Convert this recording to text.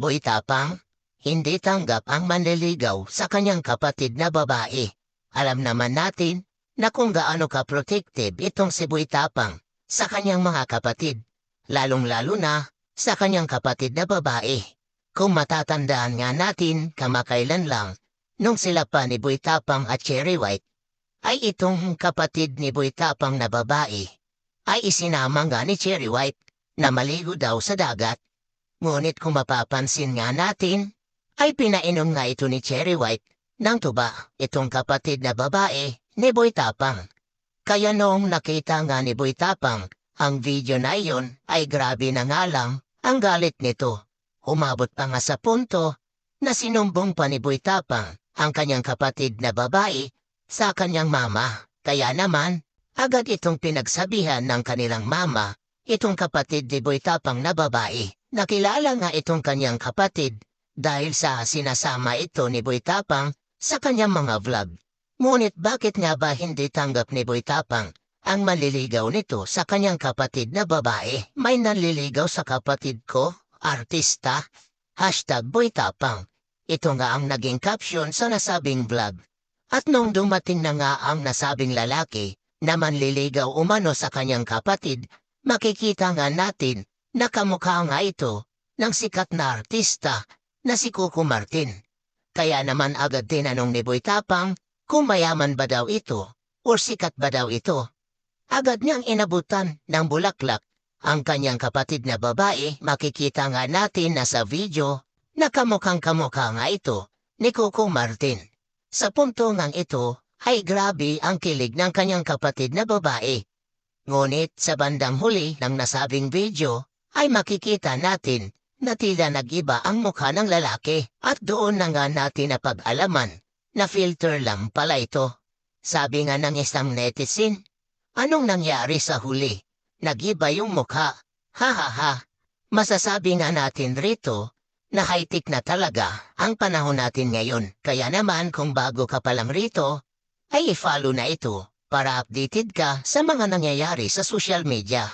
Boy hindi tanggap ang manliligaw sa kanyang kapatid na babae. Alam naman natin na kung gaano ka-protective itong si Boy sa kanyang mga kapatid, lalong-lalo na sa kanyang kapatid na babae. Kung matatandaan nga natin kamakailan lang, nung sila pa ni Boy at Cherry White, ay itong kapatid ni Boy na babae ay isinama nga ni Cherry White na maligo daw sa dagat. Ngunit kung mapapansin nga natin, ay pinainom nga ito ni Cherry White ng tuba itong kapatid na babae ni Boy Tapang. Kaya noong nakita nga ni Boy Tapang ang video na iyon ay grabe na nga lang ang galit nito. Umabot pa nga sa punto na sinumbong pa ni Boy Tapang ang kanyang kapatid na babae sa kanyang mama. Kaya naman, agad itong pinagsabihan ng kanilang mama, itong kapatid ni Boy Tapang na babae. Nakilala nga itong kanyang kapatid dahil sa sinasama ito ni Boy Tapang sa kanyang mga vlog. Ngunit bakit nga ba hindi tanggap ni Boy Tapang ang maliligaw nito sa kanyang kapatid na babae? May nanliligaw sa kapatid ko, artista, hashtag Boy Tapang. Ito nga ang naging caption sa nasabing vlog. At nung dumating na nga ang nasabing lalaki na manliligaw umano sa kanyang kapatid, makikita nga natin na kamukha nga ito ng sikat na artista na si Coco Martin. Kaya naman agad tinanong ni Boy Tapang kung mayaman ba daw ito o sikat ba daw ito. Agad niyang inabutan ng bulaklak ang kanyang kapatid na babae makikita nga natin na sa video na kamukhang kamukha nga ito ni Coco Martin. Sa punto ngang ito ay grabe ang kilig ng kanyang kapatid na babae. Ngunit sa bandang huli ng nasabing video ay makikita natin na tila nag-iba ang mukha ng lalaki at doon na nga natin napag-alaman na filter lang pala ito. Sabi nga ng isang netizen, anong nangyari sa huli? Nag-iba yung mukha. Ha ha ha. Masasabi nga natin rito na high-tech na talaga ang panahon natin ngayon. Kaya naman kung bago ka pa lang rito, ay i-follow na ito para updated ka sa mga nangyayari sa social media.